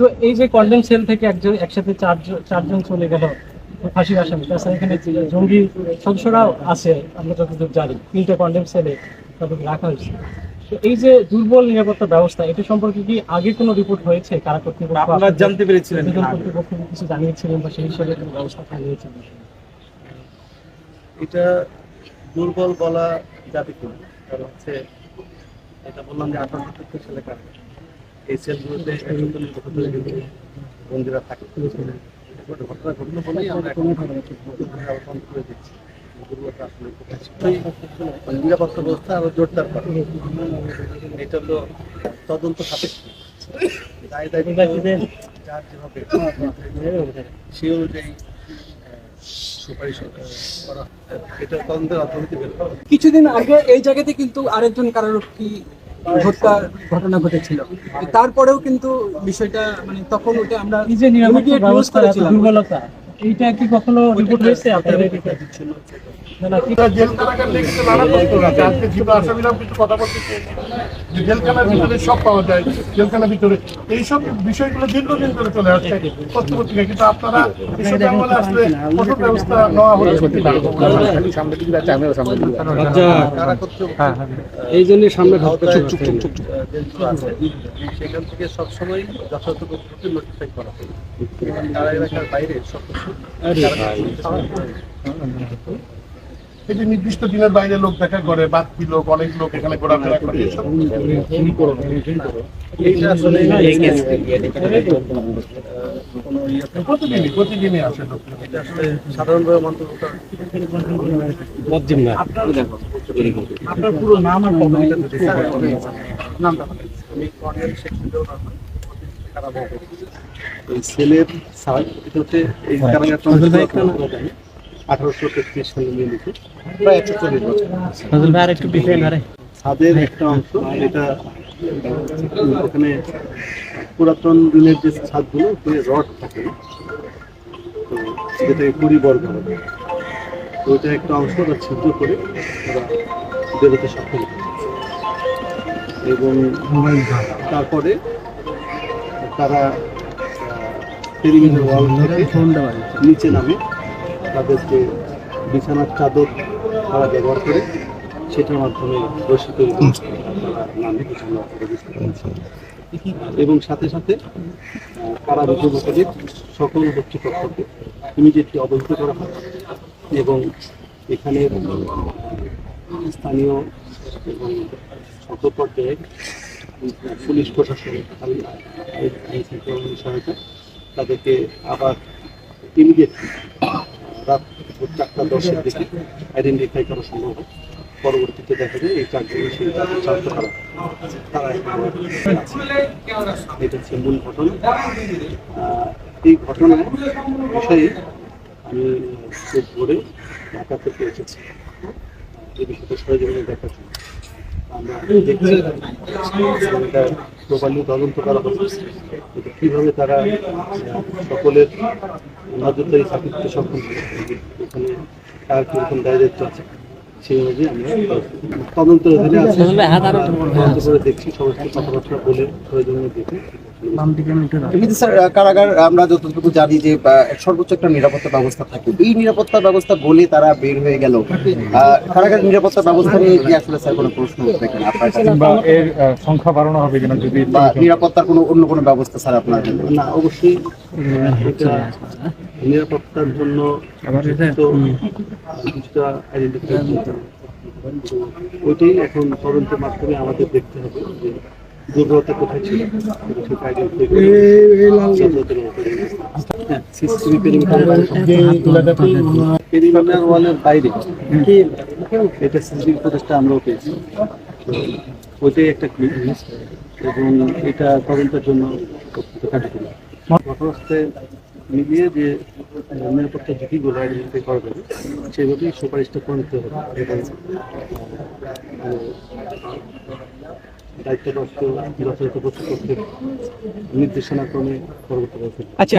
তো এই যে কন্ডেম সেল থেকে একজন একসাথে চারজন চারজন চলে গেল ফাঁসির আসামি তাছাড়া এখানে জঙ্গি সদস্যরাও আছে আমরা যতদূর জানি তিনটে কন্ডেম সেলে তাদেরকে রাখা হয়েছে। তো এই যে দুর্বল নিরাপত্তা ব্যবস্থা এটা সম্পর্কে কি আগে কোনো রিপোর্ট হয়েছে? কারা কর্তৃপক্ষ আপনারা জানতে পেরেছিলেন কর্তৃপক্ষ কিছু জানিয়েছিলেন বা সেই হিসাবে কোনো ব্যবস্থা চালিয়েছেন এটা দুর্বল বলা যাবে কি কারণ হচ্ছে এটা বললাম যে আঠারোশো সত্তর সালে কার? এই সেলগুলোতে একশো চল্লিশ বছর ধরে কিন্তু বন্দিরা থাকে ঘটনা ঘটলো বলেই আমরা এখন বন্ধ করে দিচ্ছি। দুর্বলতা আসলে কোথায় ছিল? মানে নিরাপত্তা ব্যবস্থা আরও জোরদার করা। এটা হলো তদন্ত সাপেক্ষ। দায় দায়িত্ব যার যেভাবে সেই অনুযায়ী কিছুদিন আগে এই জায়গাতে কিন্তু আরেকজন কারারক্ষী হত্যার ঘটনা ঘটেছিল। তারপরেও কিন্তু বিষয়টা মানে তখন ওটা আমরা নিজে নিরাপত্তা ব্যবস্থা দুর্বলতা এইটা কি কখনো রিপোর্ট হয়েছে আপনাদের? জেলখানার ভিতরে সব পাওয়া যায় জেলখানার ভিতরে। এইসব বিষয়গুলো দীর্ঘদিন ধরে চলে আসছে কিন্তু আপনারা এসব আমলে আসলে কঠোর ব্যবস্থা নেওয়া হচ্ছে কর্তৃপক্ষ এই জন্য সামনে সেখান থেকে সবসময় যথাযথ নোটিফাই করা হয়। তারা এলাকার বাইরে সব কিছু। এই যে নির্দিষ্ট দিনের বাইরে লোক দেখা করে বাকি লোক অনেক লোক এখানে ঘোরাফেরা করে। এসব এইটা আসলে কোনো প্রতিদিনই প্রতিদিনই আসে লোক। এটা আসলে সাধারণভাবে মন্তব্য করা মজ্জিম আপনার পুরো নাম আর নামটা আমি কর্নেল শেখ সুজন রহমান, এই সেলের এটা হচ্ছে এই আঠারোশো তেত্রিশ সালে নির্মিত। প্রায় একশো চল্লিশ বছর ছাদের একটা অংশ এটা ওখানে পুরাতন দিনের যে ছাদগুলো ওখানে রড থাকে। তো কুড়ি বর্গ হবে তো ওইটা একটা অংশ ওরা ছিদ্র করে ওরা বেরোতে সক্ষম হয়েছে। এবং তারপরে তারা পেরিমিটার ওয়াল নিচে নামে। তাদের যে বিছানার চাদর তারা ব্যবহার করে সেটার মাধ্যমে রশি তৈরি নামে বিছানা এবং সাথে সাথে কারা বিধবকারীর সকল কর্তৃপক্ষকে ইমিডিয়েটলি অবহিত করা হয় এবং এখানে স্থানীয় এবং সকল পর্যায়ে পুলিশ প্রশাসন সহায়তা তাদেরকে আবার ইমিডিয়েটলি রাত চারটা দশের দিকে আইডেন্টিফাই করা সম্ভব হয়। পরবর্তীতে দেখা যায় এই চারজনের সেই তাদের চালতে পারা। এটা হচ্ছে মূল ঘটনা। এই ঘটনার বিষয়ে আমি খুব ভোরে ঢাকা থেকে এসেছি এই বিষয়টা সরজমিনে দেখার জন্য। দেখছি এটা তদন্ত করা হচ্ছে। কীভাবে তারা সকলের নজরদারি থাকতে সক্ষম এখানে কার কীরকম দায় দায়িত্ব আছে সেই অনুযায়ী আমরা তদন্তের অধীনে আছি তদন্ত করে দেখছি সমস্ত কথাবার্তা বলে প্রয়োজনীয় দেখে। এমনিতে স্যার কারাগার আমরা যতটুকু জানি যে সর্বোচ্চ একটা নিরাপত্তা ব্যবস্থা থাকে। এই নিরাপত্তা ব্যবস্থা বলে তারা বের হয়ে গেল। কারাগার নিরাপত্তা ব্যবস্থা নিয়ে কি আসলে স্যার কোনো প্রশ্ন উঠবে কিনা আপনার এর সংখ্যা বাড়ানো হবে কিনা যদি বা নিরাপত্তার কোনো অন্য কোনো ব্যবস্থা স্যার আপনার না অবশ্যই এটা নিরাপত্তার জন্য কিছুটা আইডেন্টিফাই হবে। ওইটাই এখন তদন্তের মাধ্যমে আমাদের দেখতে হবে যে দুর্বলতা কোথায় ছিল? মতো হ্যাঁ সিসিটিভি পেরিমিটার ওয়ালের বাইরে এটা আমরাও পেয়েছি। ওইটাই একটা ক্লিপ। এবং এটা তদন্তের জন্য কার্যক্রম মিলিয়ে যে নিরাপত্তা ঝুঁকিগুলো আইডেন্টিফাই করা যাবে সেইভাবেই সুপারিশটা করে নিতে হবে। দায়িত্বপ্রাপ্ত যথাযথ কর্তৃপক্ষের নির্দেশনা ক্রমে পরবর্তী